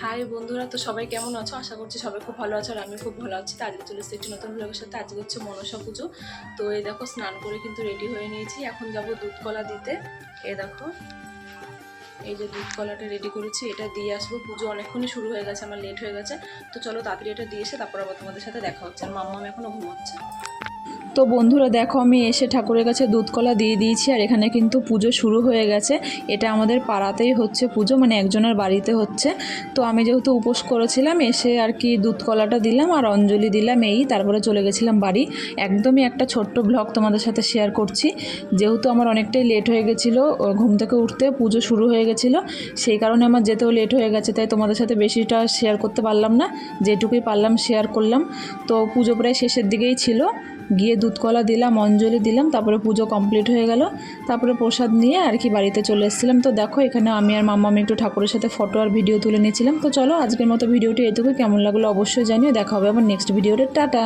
High বন্ধুরা, তো সবাই কেমন আছো? আশা করছি সবাই খুব ভালো আছো আর আমি খুব ভালো আছি। আজকে চলে এসেছি একটি নতুন ব্লগের সাথে। আজকে হচ্ছে মনসা পুজো। তো এই দেখো, স্নান করে কিন্তু রেডি হয়ে নিয়েছি। এখন যাব দুধ কলা দিতে। এ দেখো, এই যে দুধ কলাটা রেডি করেছি, এটা দিয়ে আসব। পুজো অনেকক্ষণই শুরু হয়ে গেছে, আমার লেট হয়ে গেছে। তো চলো তাড়াতাড়ি এটা দিয়ে এসে তারপর আবার তোমাদের সাথে দেখা হচ্ছে। আর মাম্মাম এখনও ঘুমাচ্ছে। তো বন্ধুরা দেখো, আমি এসে ঠাকুরের কাছে দুধ কলা দিয়ে দিয়েছি, আর এখানে কিন্তু পুজো শুরু হয়ে গেছে। এটা আমাদের পাড়াতেই হচ্ছে পুজো মানে একজনের বাড়িতে হচ্ছে। তো আমি যেহেতু উপোস করেছিলাম, এসে আর কি দুধ কলাটা দিলাম আর অঞ্জলি দিলাম, এই তারপরে চলে গেছিলাম বাড়ি। একদমই একটা ছোট্ট ব্লগ তোমাদের সাথে শেয়ার করছি। যেহেতু আমার অনেকটাই লেট হয়ে গেছিল ঘুম থেকে উঠতে পুজো শুরু হয়ে গেছিল, সেই কারণে আমার যেতেও লেট হয়ে গেছে, তাই তোমাদের সাথে বেশিটা শেয়ার করতে পারলাম না। যেটুকুই পারলাম শেয়ার করলাম। তো পুজো প্রায় শেষের দিকেই ছিল। গিয়ে দুধকলা দিলাম, অঞ্জলি দিলাম, তারপরে পুজো কমপ্লিট হয়ে গেল। তারপরে প্রসাদ নিয়ে আর কি বাড়িতে চলে এসেছিলাম। তো দেখো, এখানে আমি আর মাম্মা, আমি একটু ঠাকুরের সাথে ফটো আর ভিডিও তুলে নিয়েছিলাম। তো চলো, আজকের মতো ভিডিওটি এটুকু কেমন লাগল অবশ্যই জানিও। দেখা হবে আবার নেক্সট ভিডিওটা টাটা!